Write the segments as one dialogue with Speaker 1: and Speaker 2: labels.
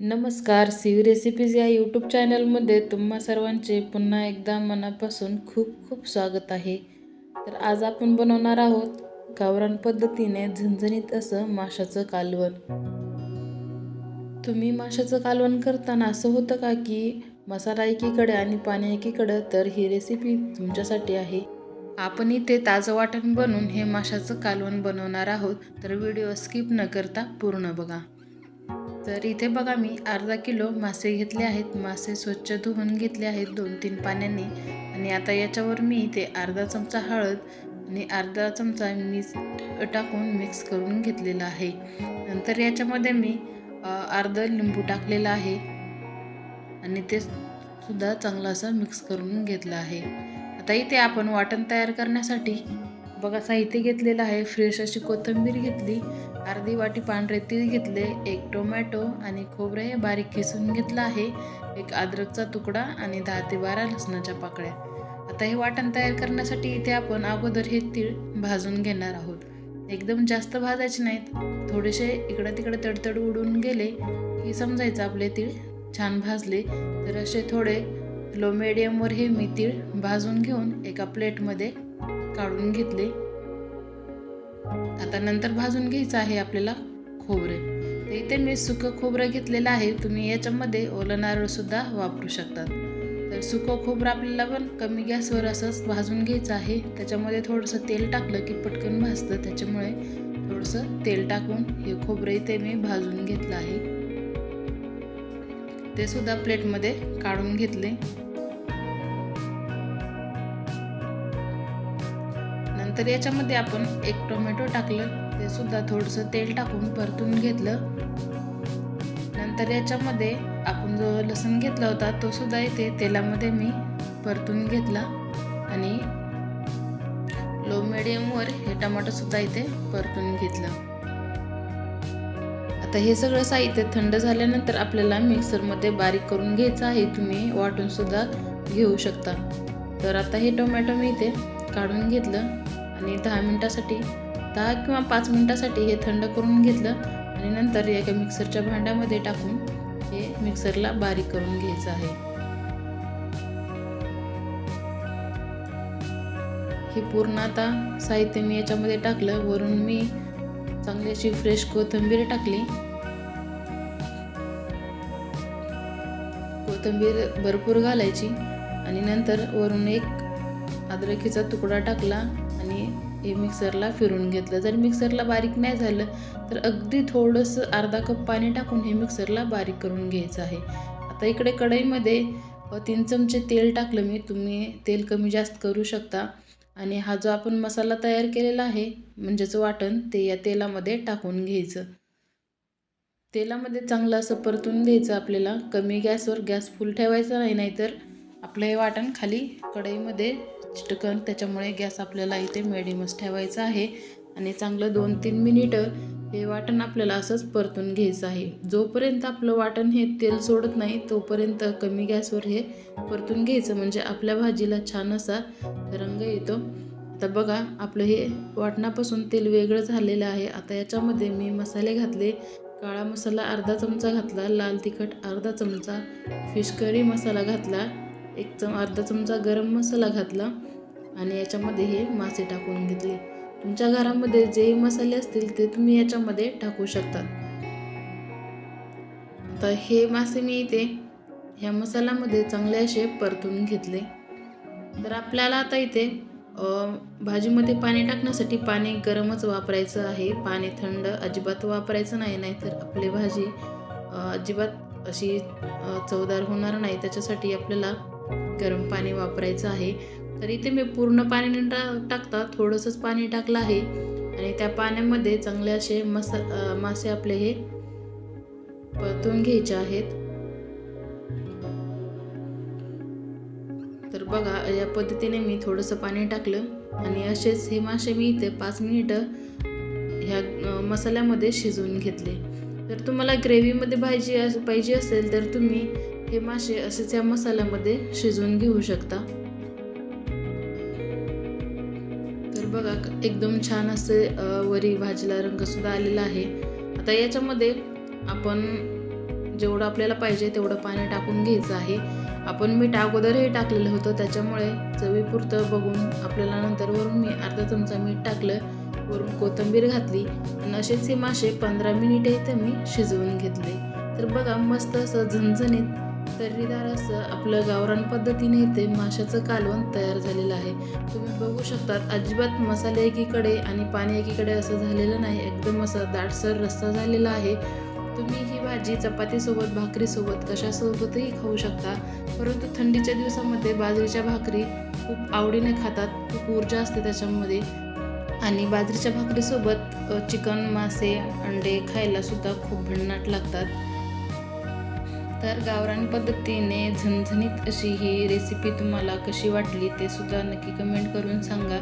Speaker 1: नमस्कार C recipes या YouTube चॅनलमध्ये तुम्हा सर्वांचे पुन्हा एकदा मनापासून खूप खूप स्वागत आहे. तर आज आपण बनवणार आहोत गावरान पद्धतीने झणझणीत असं माशाचं कालवण. तुम्ही माशाचं कालवण करताना असं होतं का की मसाला एकीकडे आणि पाणी एकीकडं? तर ही रेसिपी तुमच्यासाठी आहे. आपण इथे ताजं वाटण बनवून हे माशाचं कालवण बनवणार आहोत. तर व्हिडिओ स्किप न करता पूर्ण बघा. तर इथे बघा मी अर्धा किलो मासे घेतले आहेत. मासे स्वच्छ धुवून घेतले आहेत दोन तीन पाण्याने. आणि आता याच्यावर मी इथे अर्धा चमचा हळद आणि अर्धा चमचा मीस टाकून मिक्स करून घेतलेला आहे. नंतर याच्यामध्ये मी अर्ध लिंबू टाकलेलं आहे. आणि ते सुद्धा चांगलं असं मिक्स करून घेतलं आहे. आता इथे आपण वाटण तयार करण्यासाठी बघा साहित्य घेतलेलं आहे. फ्रेश अशी कोथिंबीर घेतली. अर्धी वाटी पांढरे तीळ घेतले एक टोमॅटो आणि खोबरं हे बारीक किसून घेतलं आहे एक अद्रकचा तुकडा आणि दहा ते बारा लसणाच्या पाकळ्या. आता हे वाटण तयार करण्यासाठी इथे आपण अगोदर हे तीळ भाजून घेणार आहोत. एकदम जास्त भाजायचे नाहीत थोडेसे इकडं तिकडे तडतड उडून गेले की समजायचं आपले तीळ छान भाजले. तर असे थोडे लो मिडियमवर हे मी तीळ भाजून घेऊन एका प्लेटमध्ये काढून घेतले. आता नंतर भाजून घ्यायचं आहे आपल्याला खोबरे. तर इथे मी सुकं खोबरं घेतलेलं आहे. तुम्ही याच्यामध्ये ओलं नारळसुद्धा वापरू शकतात. तर सुकं खोबरं आपल्याला पण कमी गॅसवर असंच भाजून घ्यायचं आहे. त्याच्यामध्ये थोडंसं तेल टाकलं की पटकन भाजतं. त्याच्यामुळे थोडंसं तेल टाकून हे खोबरं इथे मी भाजून घेतलं आहे. ते सुद्धा प्लेटमध्ये काढून घेतले. नंतर याच्यामध्ये आपण एक टोमॅटो टाकलं ते सुद्धा थोडंसं तेल टाकून परतून घेतलं. नंतर याच्यामध्ये आपण जो लसूण घेतला होता तो सुद्धा इथे तेलामध्ये मी परतून घेतला आणि लो मिडियमवर हे टमाटो सुद्धा इथे परतून घेतलं. आता हे सगळं साहित्य थंड झाल्यानंतर आपल्याला मिक्सरमध्ये बारीक करून घ्यायचं आहे तुम्ही वाटून सुद्धा घेऊ शकता. तर आता हे टोमॅटो मी इथे काढून घेतलं. आणि दहा मिनटासाठी दहा किंवा पाच मिनटासाठी हे थंड करून घेतलं आणि नंतर एका मिक्सरच्या भांड्यामध्ये टाकून हे मिक्सरला बारीक करून घ्यायचं आहे. हे पूर्ण आता साहित्य मी याच्यामध्ये टाकलं वरून मी चांगली अशी फ्रेश कोथिंबीर टाकली. कोथिंबीर भरपूर घालायची आणि नंतर वरून एक अद्रकीचा तुकडा टाकला. हे मिक्सरला फिरून घेतलं. जर मिक्सरला बारीक नाही झालं तर अगदी थोडंसं अर्धा कप पाणी टाकून हे मिक्सरला बारीक करून घ्यायचं आहे. आता इकडे कढईमध्ये तीन चमचे तेल टाकलं मी. तुम्ही तेल कमी जास्त करू शकता. आणि हा जो आपण मसाला तयार केलेला आहे म्हणजेच वाटण ते या तेलामध्ये टाकून घ्यायचं. तेलामध्ये चांगलं असं परतून द्यायचं आपल्याला. कमी गॅसवर गॅस फुल ठेवायचा नाही नाहीतर आपलं हे वाटण खाली कढईमध्ये चिटकन त्याच्यामुळे गॅस आपल्याला इथे मिडियमच ठेवायचा आहे. आणि चांगलं दोन तीन मिनिटं हे वाटण आपल्याला असंच परतून घ्यायचं आहे. जोपर्यंत आपलं वाटण हे तेल सोडत नाही तोपर्यंत कमी गॅसवर हे परतून घ्यायचं. म्हणजे आपल्या भाजीला छान असा रंग येतो. आता बघा आपलं हे वाटणापासून तेल वेगळं झालेलं आहे. आता याच्यामध्ये मी मसाले घातले. काळा मसाला अर्धा चमचा घातला. लाल तिखट अर्धा चमचा. फिश करी मसाला घातला. एक चम अर्धा चमचा गरम मसाला घातला आणि याच्यामध्ये हे मासे टाकून घेतले. तुमच्या घरामध्ये जे मसाले असतील ते तुम्ही याच्यामध्ये टाकू शकता आता हे मासे मी इथे ह्या मसाल्यामध्ये चांगले असे परतून घेतले. तर आपल्याला आता इथे भाजीमध्ये पाणी टाकण्यासाठी पाणी गरमच वापरायचं आहे. पाणी थंड अजिबात वापरायचं नाही नाहीतर आपली भाजी अजिबात अशी चवदार होणार नाही. त्याच्यासाठी आपल्याला गरम पाणी वापरायचं आहे. तर इथे मी पूर्ण पाणी न टाकता थोडंसंच पाणी टाकलं आहे. आणि त्या पाण्यामध्ये चांगले असे मसा मासे आपले हे परतून घ्यायचे आहेत. तर बघा या पद्धतीने मी थोडंसं पाणी टाकलं. आणि असेच हे मासे मी इथे पाच मिनिटं ह्या मसाल्यामध्ये शिजवून घेतले. जर तुम्हाला ग्रेव्हीमध्ये भाजी पाहिजे असेल तर तुम्ही हे मासे असेच या मसाल्यामध्ये शिजवून घेऊ शकता. तर बघा एकदम छान असे वरी भाजीला रंगसुद्धा आलेला आहे. आता याच्यामध्ये आपण जेवढं आपल्याला पाहिजे तेवढं पाणी टाकून घ्यायचं आहे. आपण मीठ अगोदरही टाकलेलं होतं त्याच्यामुळे चवीपुरतं बघून आपल्याला नंतर वरून मी अर्धा चमचा मीठ टाकलं. वरून कोथिंबीर घातली आणि असेच हे मासे पंधरा मिनिटे इथं मी शिजवून घेतले. तर बघा मस्त असं झणझणीत तर्रीदार असं आपलं गावरान पद्धतीने इथे माशाचं कालवण तयार झालेलं आहे. तुम्ही बघू शकतात अजिबात मसाले एकीकडे आणि पाणी एकीकडे असं झालेलं नाही. एकदम असं दाटसर रस्सा झालेला आहे. तुम्ही ही भाजी चपातीसोबत भाकरीसोबत कशासोबतही खाऊ शकता. परंतु थंडीच्या दिवसामध्ये बाजरीच्या भाकरी खूप आवडीने खातात. खूप ऊर्जा असते त्याच्यामध्ये. आणि बाजरीच्या भाकरीसोबत चिकन मासे अंडे खायला सुद्धा खूप भन्नाट लागतात. तर गावरान पद्धतीने झणझणीत अशी ही रेसिपी तुम्हाला कशी वाटली ते सुद्धा नक्की कमेंट करून सांगा.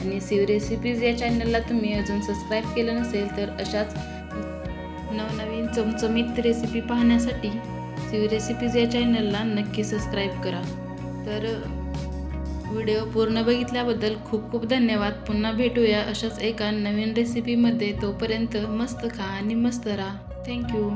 Speaker 1: आणि सिव रेसिपीज या चॅनलला तुम्ही अजून सबस्क्राईब केलं नसेल तर अशाच नवनवीन चमचमीत रेसिपी पाहण्यासाठी सिव रेसिपीज या चॅनलला नक्की सबस्क्राईब करा. तर व्हिडिओ पूर्ण बघितल्याबद्दल खूप खूप धन्यवाद. पुन्हा भेटूया अशाच एका नवीन रेसिपीमध्ये तोपर्यंत मस्त खा आणि मस्त राहा. थँक्यू